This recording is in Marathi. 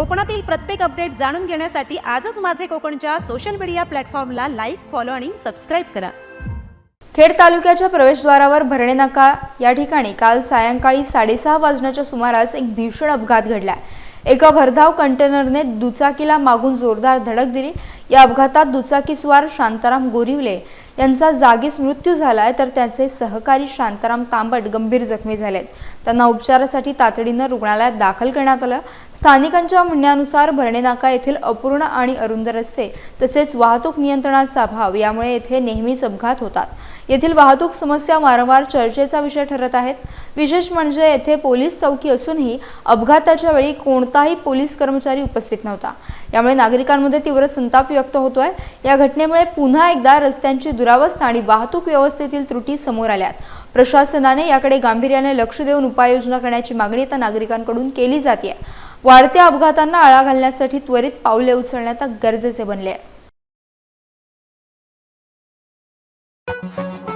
कोकणातील प्रत्येक अपडेट जाणून घेण्यासाठी आजच माझे कोकणच्या सोशल मीडिया प्लॅटफॉर्मला लाईक फॉलो आणि सबस्क्राईब करा. खेड तालुक्याच्या प्रवेशद्वारावर भरणे नाका. या ठिकाणी काल सायंकाळी साडेसहा वाजण्याच्या सुमारास एक भीषण अपघात घडला. एका भरधाव कंटेनरने दुचाकीला मागून जोरदार धडक दिली. या अपघातात दुचाकीस्वार शांताराम गोरिवले यांचा जागीच मृत्यू झालाय तर त्यांचे सहकारी शांताराम तांबट गंभीर जखमी झालेत. त्यांना उपचारासाठी तातडीनं रुग्णालयात दाखल करण्यात आलं. स्थानिकांच्या म्हणण्यानुसार भरणे नाका येथील अपूर्ण आणि अरुंद रस्ते तसेच वाहतूक नियंत्रणाचा अभाव यामुळे येथे नेहमीच अपघात होतात. येथील वाहतूक समस्या वारंवार चर्चेचा विषय ठरत आहेत. विशेष म्हणजे येथे पोलीस चौकी असूनही अपघाताच्या वेळी कोणताही पोलीस कर्मचारी उपस्थित नव्हता. यामुळे नागरिकांमध्ये तीव्र संताप व्यक्त होतोय. या घटनेमुळे पुन्हा एकदा रस्त्यांची दुरावस्था आणि वाहतूक व्यवस्थेतील त्रुटी समोर आल्यात. प्रशासनाने याकडे गांभीर्याने लक्ष देऊन उपाययोजना करण्याची मागणी आता नागरिकांकडून केली जाते वाढत्या अपघातांना आळा घालण्यासाठी त्वरित पावले उचलण्यात गरजेचे बनले आहे Thank you.